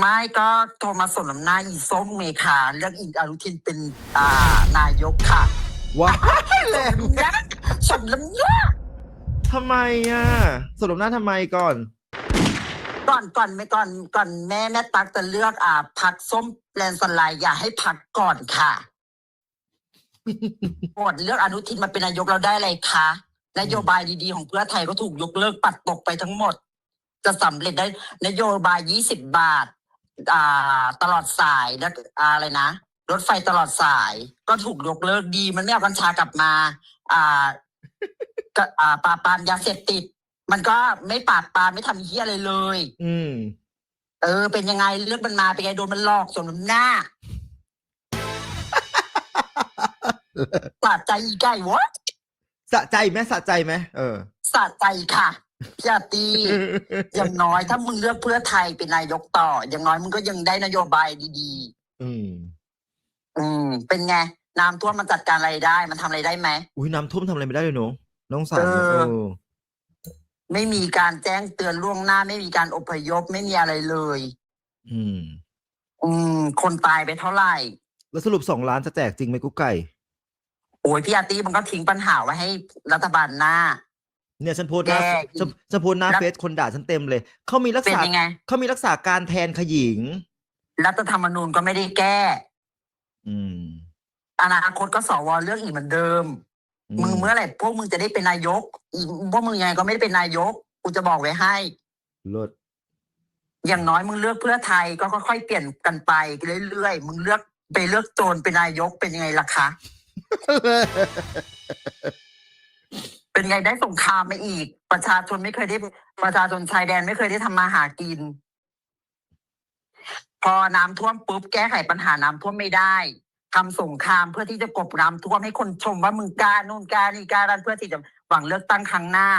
ไม่ก็โทรมาสนน้ำหน้าอีส้มเมคาเลือกอีอนุทินเป็นอ่านายกค่ะว้ายแรงยักสมน้ำหน้าทำไมอะสรุปหน้าทำไมก่อน ก่อนก่อนไม่ก่อนก่อนแม่แม่ตักจะเลือกอ่าพักส้มแลนด์สไลด์อย่าให้พักก่อนค่ะโหวตเลือกอนุทินมาเป็นนายกเราได้อะไรคะนโยบายดีๆของเพื่อไทยก็ถูกยกเลิกปัดตกไปทั้งหมด จะสำเร็จได้นโยบาย 20 บาท อ่าตลอดสายแล้วอ่าอะไรนะ รถไฟตลอดสายก็ถูกยกเลิกดีมันไม่เอากัญชากลับมา อ่าก็อ่าปราบปรามยาเสพติด มันก็ไม่ปราบปรามไม่ทำเฮี้ยอะไรเลย อืม เออ เป็นยังไงเลือกมันมาเป็นไงโดนมันหลอกสมน้ำหน้าสะใจอีไก่วะสะใจไหมสะใจไหมเออ สะใจค่ะ พี่อาตีอย่างน้อยถ้ามึงเลือกเพื่อไทยเป็นนายกต่อ อย่างน้อยมึงก็ยังได้นโยบายดีอืม ๆ อืม เป็นไง น้ำท่วมมันจัดการอะไรได้ มันทำอะไรได้ไหม อุ้ยน้ำท่วมทำอะไรไม่ได้เลยเนอะน้องสารเออ เออ ไม่มีการแจ้งเตือนล่วงหน้า ไม่มีการอพยพไม่มีอะไรเลย อืม อืม คนตายไปเท่าไหร่ แล้วสรุปสองล้านจะแจกจริงไหมกุ๊กไก่ โอ้ยพี่อาตีมันก็ทิ้งปัญหาไว้ให้รัฐบาลหน้า เนี่ยฉันโพสต์หน้าแจกฉันฉันโพสต์หน้าแล้วเฟซคนด่าฉันเต็มเลยเขามีรักเป็นษายังไง เขามีรักษาการแทนขยิง รัฐธรรมนูญก็ไม่ได้แก้ อืมอนาคตก็สวเลือกอีกเหมือนเดิมอืมึงเมื่อไหร่พวกมึงจะได้เป็นนายก อีกพวกมึงยังไงก็ไม่ได้เป็นนายก กูจะบอกไว้ให้ เลิศอย่างน้อยมึงเลือกเพื่อไทยก็ค่อยๆเปลี่ยนกันไปเรื่อยๆ มึงเลือกไปเลือกโจรเป็นนายกเป็นยังไงล่ะคะ เป็นไงได้สงครามมาอีก ประชาชนไม่เคยได้ประชาชนชายแดนไม่เคยได้ทำมาหากิน พอน้ำท่วมปุ๊บแก้ไขปัญหาน้ำท่วมไม่ได้ทำสงครามเพื่อที่จะกลบน้ำท่วมให้คนชมว่ามึงกล้านู่นกล้านี่กล้านั่นเพื่อที่จะหวังเลือกตั้งครั้งหน้า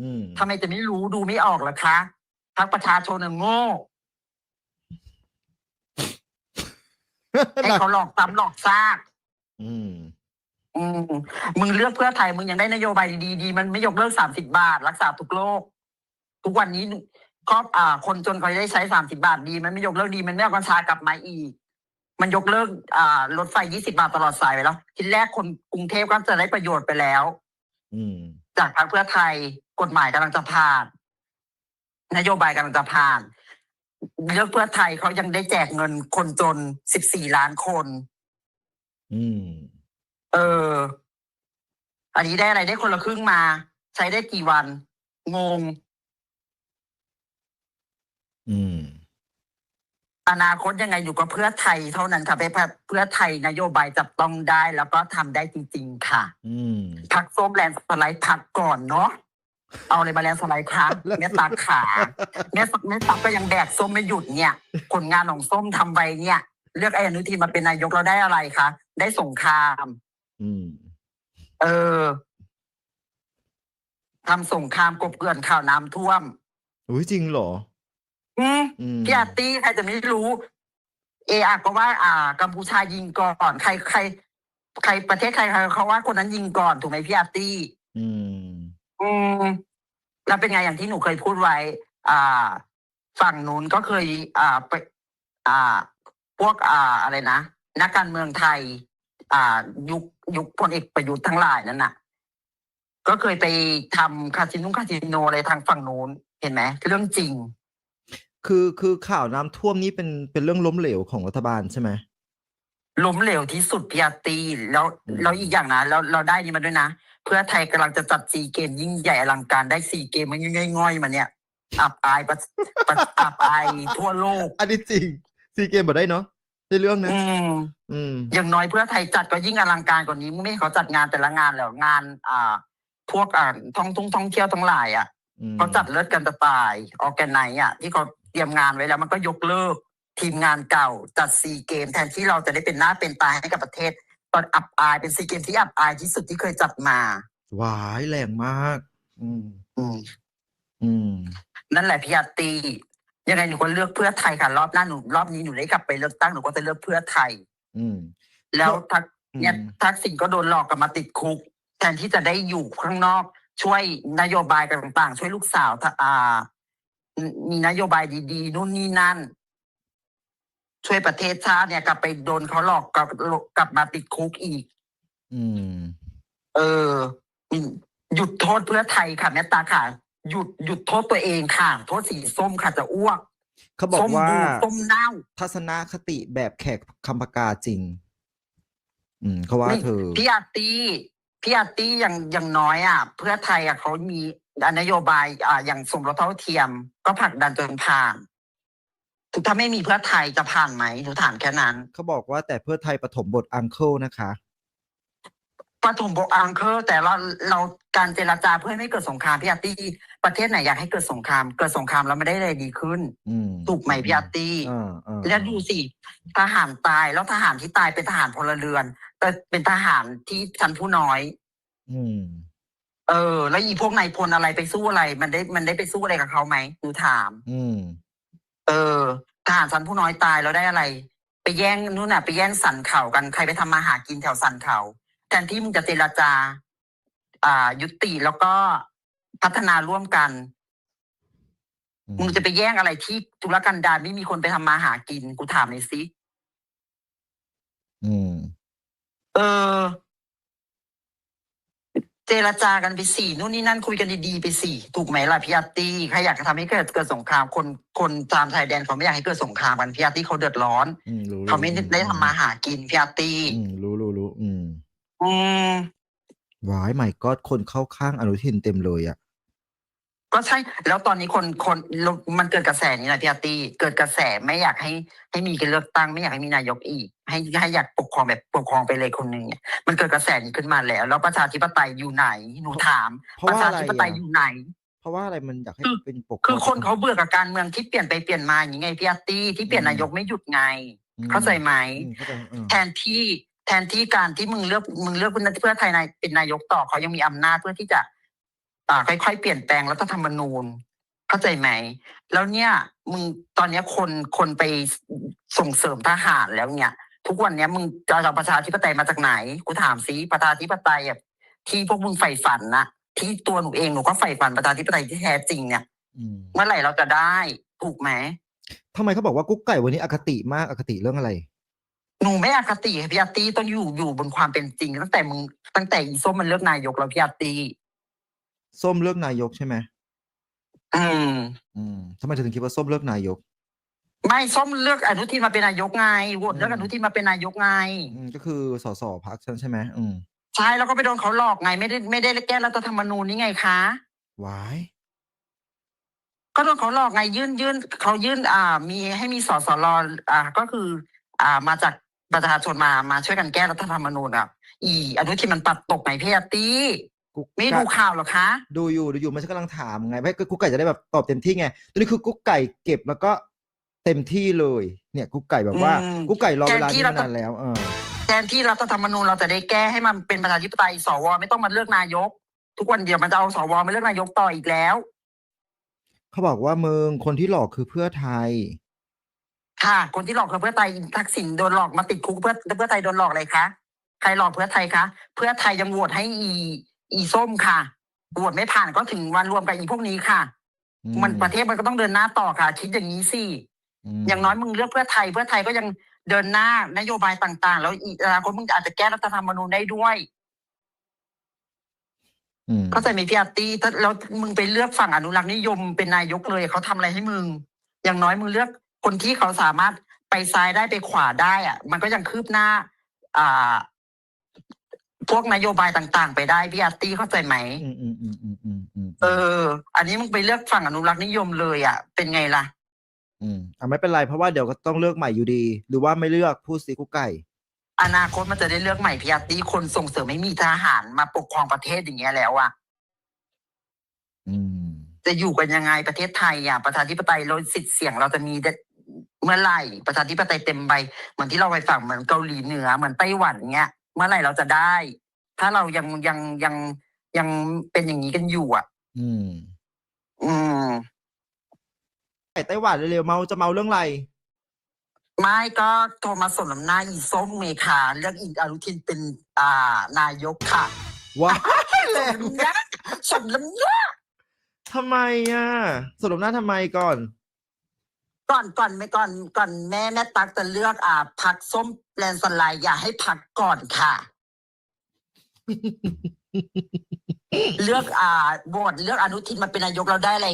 อืมทำไมจะไม่รู้ดูไม่ออกล่ะคะทักประชาชนน่ะโง่ให้เขาหลอกซ้ำหลอกซาก อืม อืมมึงเลือกเพื่อไทยมึงยังได้นโยบายดีๆดีมันไม่ยกเลิกสามสิบาท รักษาทุกโรคทุกวันนี้ครอบอ่า คนจนเขาได้ใช้สามสิบาทดี มันไม่ยกเลิกดี มันไม่เอากัญชากลับมาอีก มันยกเลิกอ่ารถไฟยี่สิบาทตลอดสายไปแล้ว ทีแรกคนกรุงเทพก็จะได้ประโยชน์ไปแล้ว อืม จากพรรคเพื่อไทยกฎหมายกำลังจะผ่าน นโยบายกำลังจะผ่านเลือกเพื่อไทยเขายังได้แจกเงินคนจนสิบสี่ล้านคน อืม เออ อันนี้ได้อะไรได้คนละครึ่งมา ใช้ได้กี่วัน งง อืม อนาคตยังไงอยู่กับเพื่อไทยเท่านั้นค่ะไปเพื่อไทยนโยบายจับต้องได้ แล้วก็ทำได้จริง ๆ ค่ะ อืม พักส้มแลนด์สไลด์พักก่อนเนาะเอาอะไรมาแลนด์สไลด์ครับแม่ตักขาแม่แม่ตักก็ยังแบกส้มไม่หยุดเนี่ยผลงานของส้มทำไปเนี่ย เลือกไอ้อนุทินมาเป็นนายกเราได้อะไรคะได้สงคราม อืม เออทำสงครามกบเกลื่อนข่าวน้ำท่วมอุ้ยจริงเหรอ อืมอืม พี่อาร์ตี้ใครจะไม่รู้ เออะก็ว่า อ่า กัมพูชายิงก่อนใครใคร ใครประเทศใครเขาว่าคนนั้นยิงก่อนถูกไหมพี่อาร์ตี้ อืม อืมแล้วเป็นไงอย่างที่หนูเคยพูดไว้ อ่า ฝั่งนู้นก็เคย อ่าไป อ่า พวกอ่าอะไรนะนักการเมืองไทย อ่า ยุคยุคพลเอกประยุทธ์ทั้งหลายนั่นน่ะ ก็เคยไปทำคาสิโนคาสิโนอะไรทางฝั่งนู้นเห็นไหมเรื่องจริง คือคือข่าวน้ำท่วมนี้เป็นเป็นเรื่องล้มเหลวของรัฐบาลใช่ไหมล้มเหลวที่สุดพิยาตีแล้วอืมแล้วอีกอย่างนะเราเราได้นี่มาด้วยนะ เพื่อไทยกำลังจะจัดซีเกมยิ่งใหญ่อลังการได้ซีเกมมันง่อยๆมาเนี่ยอับอายประประอับอายทั่วโลก อันนี้จริงซีเกมบ่ได้เนาะ ได้เรื่องนะอืมอืม อย่างน้อยเพื่อไทยจัดก็ยิ่งอลังการกว่านี้มึงไม่ให้เขาจัดงานแต่ละงานแล้วงาน อ่า พวกอ่าท่องทุ่งท่องเที่ยวทั้งหลายอะอืมเขาจัดเลิศกันจะตายออแกนไนอะ ที่เขาเตรียมงานไว้แล้ว มันก็ยกเลิก ทีมงานเก่า จัดซีเกมแทนที่เราจะได้เป็นหน้าเป็นตาให้กับประเทศ ตอนอับอายเป็นซีเกมที่อับอายที่สุดที่เคยจัดมา หวายแรงมาก อืม อืม อืม นั่นแหละพี่อาร์ตี ยังไงหนูก็เลือกเพื่อไทยค่ะ รอบหน้าหนูรอบนี้หนูได้กลับไปเลือกตั้งหนูก็จะเลือกเพื่อไทย อืม แล้วทักอืมเนี่ยทักษิณก็โดนหลอกกลับมาติดคุก แทนที่จะได้อยู่ข้างนอก ช่วยนโยบายต่างๆ ช่วยลูกสาวถ้าอ่ามีนโยบายดีๆนู่นนี่นั่น ช่วยประเทศชาติเนี่ยกลับไปโดนเขาหลอกกลับกลับมาติดคุกอีก อืม เออ หยุดโทษเพื่อไทยค่ะแม่ตาค่ะ หยุดหยุดโทษตัวเองค่ะ โทษสีส้มค่ะจะอ้วกเขาบอกส้มว่าบูดส้มเน่า ทัศนคติแบบแขกคำปากาจริง อืมเขาว่านี่เธอ พี่อาร์ตี้พี่อาร์ตี้อย่างอย่างน้อยอะ เพื่อไทยอะเขามีนโยบายอ่าอย่างสมรสเท่าเทียม ก็ผลักดันจนผ่านถูกถ้าไม่มีเพื่อไทยจะผ่านไหมหนูถามแค่นั้นเขาบอกว่าแต่เพื่อไทยปฐมบทอังเคิลนะคะปฐมบทอังเคอร์แต่เราเรา การเจรจาเพื่อให้ไม่เกิดสงครามพี่อาร์ตี้ประเทศไหนอยากให้เกิดสงคราม เกิดสงครามแล้วไม่ได้อะไรดีขึ้นอืมถูกไหมพี่อาร์ตี้อ่าอ่าแล้วดูสิทหารตายแล้วทหารที่ตายเป็นทหารพลเรือน แต่เป็นทหารที่ชั้นผู้น้อย อืมเออ แล้วอีพวกนายพลอะไรไปสู้อะไร มันได้มันได้ไปสู้อะไรกับเขาไหมหนูถาม อืมเออทหารชั้นผู้น้อยตายแล้วได้อะไร ไปแย่งนู่นน่ะไปแย่งสันเขากันใครไปทำมาหากินแถวสันเขาแทนที่มึงจะเจรจาอ่า ยุติแล้วก็พัฒนาร่วมกันอืมมึงจะไปแย่งอะไรที่ธุรกันดารไม่มีคนไปทำมาหากิน กูถามหน่อยสิอืม เออ เจรจากันไปสี่นู่นนี่นั่นคุยกันดีๆไปสี่ถูกไหมล่ะพี่อาร์ตี้ใครอยากจะทำให้เกิดเกิดสงครามคนคนตามชายแดนเขาไม่อยากให้เกิดสงครามกันพี่อาร์ตี้เขาเดือดร้อน อืมรู้เขาไม่ได้ทำมาหากินพี่อาร์ตี้อืมรู้รู้รู้อืม อืม วายใหม่ก็คนเข้าข้างอนุทินเต็มเลยอะก็ใช่ แล้วตอนนี้คนคนมันเกิดกระแสนี้นะพี่อาร์ตี้เกิดกระแสไม่อยากให้ให้มีการเลือกตั้งไม่อยากให้มีนายกอีก ให้ให้อยากปกครองแบบปกครองไปเลยคนหนึ่งเนี่ยมันเกิดกระแสนี้ขึ้นมาแล้ว แล้วประชาธิปไตยอยู่ไหนหนูถามเพราะประว่าชาอะไรธิปไตยอะอยู่ไหน เพราะว่าอะไรมันอยากให้คือเป็นปกคือรองคนเขาเบื่อกับการเมืองที่เปลี่ยนไปเปลี่ยนมาอย่างไงพี่อาร์ตี้ที่เปลี่ยนอืมนายกไม่หยุดไงอืมเข้าใจไหมอืมเข้าใจเออแทนที่ แทนที่การที่มึงเลือกมึงเลือกเพื่อไทยนายเป็นนายกต่อเขายังมีอำนาจเพื่อที่จะอ่าค่อยๆเปลี่ยนแปลงรัฐธรรมนูญเข้าใจไหม แล้วเนี่ยมึงตอนเนี้ยคนคนไปส่งเสริมทหารแล้วเนี่ย ทุกวันเนี้ยมึงจะเอาประชาธิปไตยมาจากไหนกูถามสิประชาธิปไตยอะที่พวกมึงใฝ่ฝันนะที่ตัวหนูเองหนูก็ใฝ่ฝันประชาธิปไตยที่แท้จริงเนี่ย อืมเมื่อไหร่เราจะได้ถูกไหม ทำไมเขาบอกว่ากุ๊กไก่วันนี้อคติมากอคติเรื่องอะไร หนูไม่อคติพี่อาร์ตี้ต้องอยู่อยู่บนความเป็นจริง ตั้งแต่มึงตั้งแต่อีส้มมันเลือกนายกแล้วพี่อาร์ตี้ส้มเลือกนายกใช่ไหมอืม อืมทำไมเธอถึงคิดว่าส้มเลือกนายก ไม่ส้มเลือกอนุทินมาเป็นนายกไงโหวตเลือกอือมนุทินมาเป็นนายกไง อืมก็คือสสพักฉันใช่ไหมอืมใช่แล้วก็ไปโดนเขาหลอกไง ไม่ได้ไม่ได้แก้รัฐธรรมนูญนี่ไงคะวายก็โดนเขาหลอกไงยื่นยื่นเขายื่นอ่า มีให้มีสสรอ่าก็คือ อ่ามาจาก ประชาชนมามาช่วยกันแก้รัฐธรรมนูญอะอีอนุทินมันปัดตกไหนพี่อาร์ตี้กุ๊กไม่ไก่ดูข่าวเหรอคะ ดูอยู่ดูอยู่มันฉันกำลังถามไงไม่กุ๊กไก่จะได้แบบตอบเต็มที่ไงตัวนี้คือกุ๊กไก่เก็บแล้วก็เต็มที่เลย เนี่ยกุ๊กไก่แบบว่าอืมกุ๊กไก่รอเวลาแทนที่นี้เรามานานแล้วเออแทนที่รัฐธรรมนูญเราจะได้แก้ให้มันเป็นประชาธิปไตยสวไม่ต้องมาเลือกนายก ทุกวันเดียวมันจะเอาสวมาเลือกนายกต่ออีกแล้ว เขาบอกว่ามึงคนที่หลอกคือเพื่อไทย ค่ะ คนที่หลอกคือเพื่อไทยทักษิณโดนหลอกมาติดคุกเพื่อเพื่อไทยโดนหลอกอะไรคะใครหลอกเพื่อไทยคะเพื่อไทยยังโหวตให้อี อีส้มค่ะโหวตไม่ผ่านก็ถึงวันรวมกับอีพวกนี้ค่ะอืมันประเทศมันก็ต้องเดินหน้าต่อค่ะ คิดอย่างนี้สิมอย่างน้อยมึงเลือกเพื่อไทย เพื่อไทยก็ยังเดินหน้านโยบายต่าง ๆ แล้วอีกอนาคตมึงอาจจะแก้รัฐธรรมนูญได้ด้วยอืมเข้าใจไหมพี่อาร์ตี้ถ้าแล้วมึงไปเลือกฝั่งอนุรักษ์นิยมเป็นนายกเลยเขาทำอะไรให้มึง อย่างน้อยมึงเลือก คนที่เขาสามารถไปซ้ายได้ไปขวาได้อะมันก็ยังคืบหน้า อ่า พวกนโยบายต่าง ๆ ไปได้พี่อาร์ตี้เข้าใจไหมอืมอืมอืมอืมอืมอืมเออ อันนี้มึงไปเลือกฝั่งอนุรักษ์นิยมเลยอะ เป็นไงล่ะ อืมอะไม่เป็นไรเพราะว่าเดี๋ยวก็ต้องเลือกใหม่อยู่ดี หรือว่าไม่เลือกพูดสิกุ๊กไก่ อนาคตมันจะได้เลือกใหม่พี่อาร์ตี้คนส่งเสริมไม่มีทหารมาปกครองประเทศอย่างเงี้ยแล้วอะ อืม จะอยู่กันยังไงประเทศไทยอะประชาธิปไตยเราสิทธิ์เสียงเราจะมีได้ เมื่อไหร่ประชาธิปไตยเต็มใบเหมือนที่เราไปฝั่งเหมือนเกาหลีเหนือเหมือนไต้หวันเงี้ย เมื่อไหร่เราจะได้ ถ้าเรายังยังยังยังเป็นอย่างนี้กันอยู่อะ อืม อืมไก่ไต้หวันเร็วๆเมาจะเมาเรื่องอะไร ไม่ก็โทรมาสนน้ำหน้าอีส้มเมคาเลือกอีอนุทินเป็นอ่านายกค่ะว้าสมน้ำหน้าสมน้ำหน้า ทำไมอะสรุปหน้าทำไมก่อน ก็ก่อนก่อนไม่ก่อนก่อนแม่แม่ตักจะเลือกอ่าพักส้มแลนสไลด์อย่าให้พักก่อนค่ะ เลือกอ่าโหวตเลือกอนุทินมาเป็นนายกเราได้อะไร